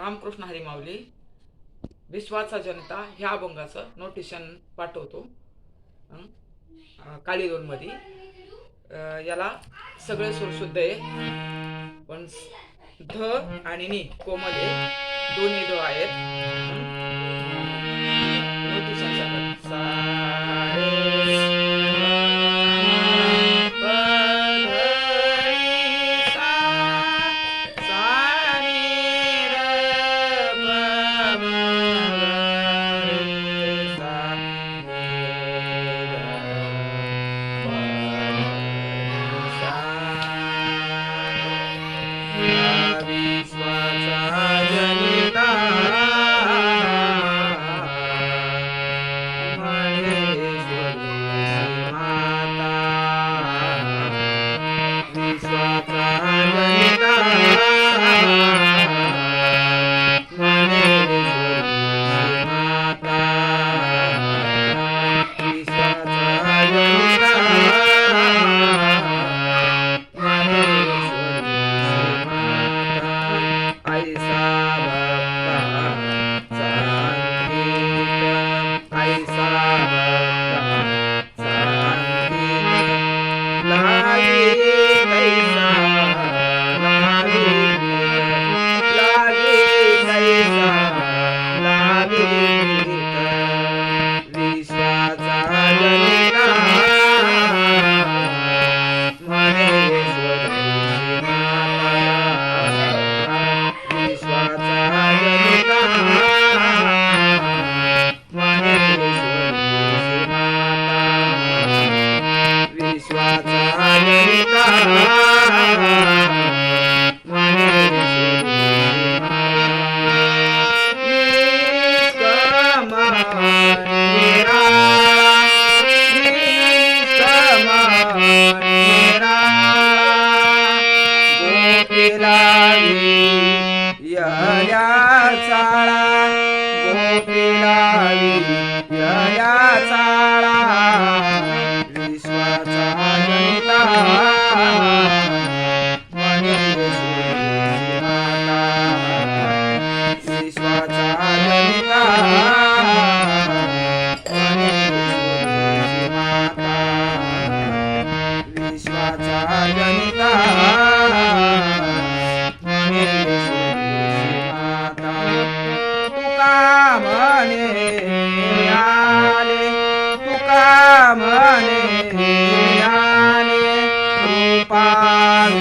रामकृष्ण हरिमावली विश्वाचा जनता ह्या अभंगाचं नोटिशन पाठवतो. हं? काळी दोनमध्ये. याला सगळे सूर शुद्ध आहे. पण ध आणि नी कोमल आहे दोन्ही ध आहेत. नोटिशन गोपिलावी यल्या चाळा विश्वाचा जनिता महेश्वरी माता विश्वाचा जनिता महेश्वरी माता विश्वाचा जनिता मने म्हणे आले रूपाय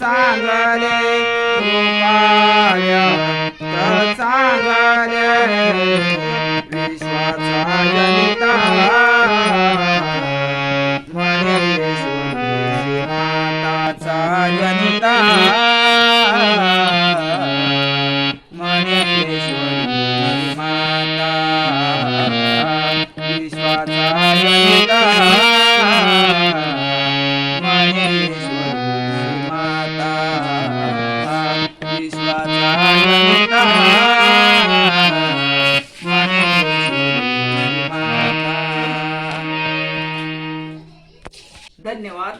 चांगले रूपाय चांगले. विश्वाचा जनिता धन्यवाद.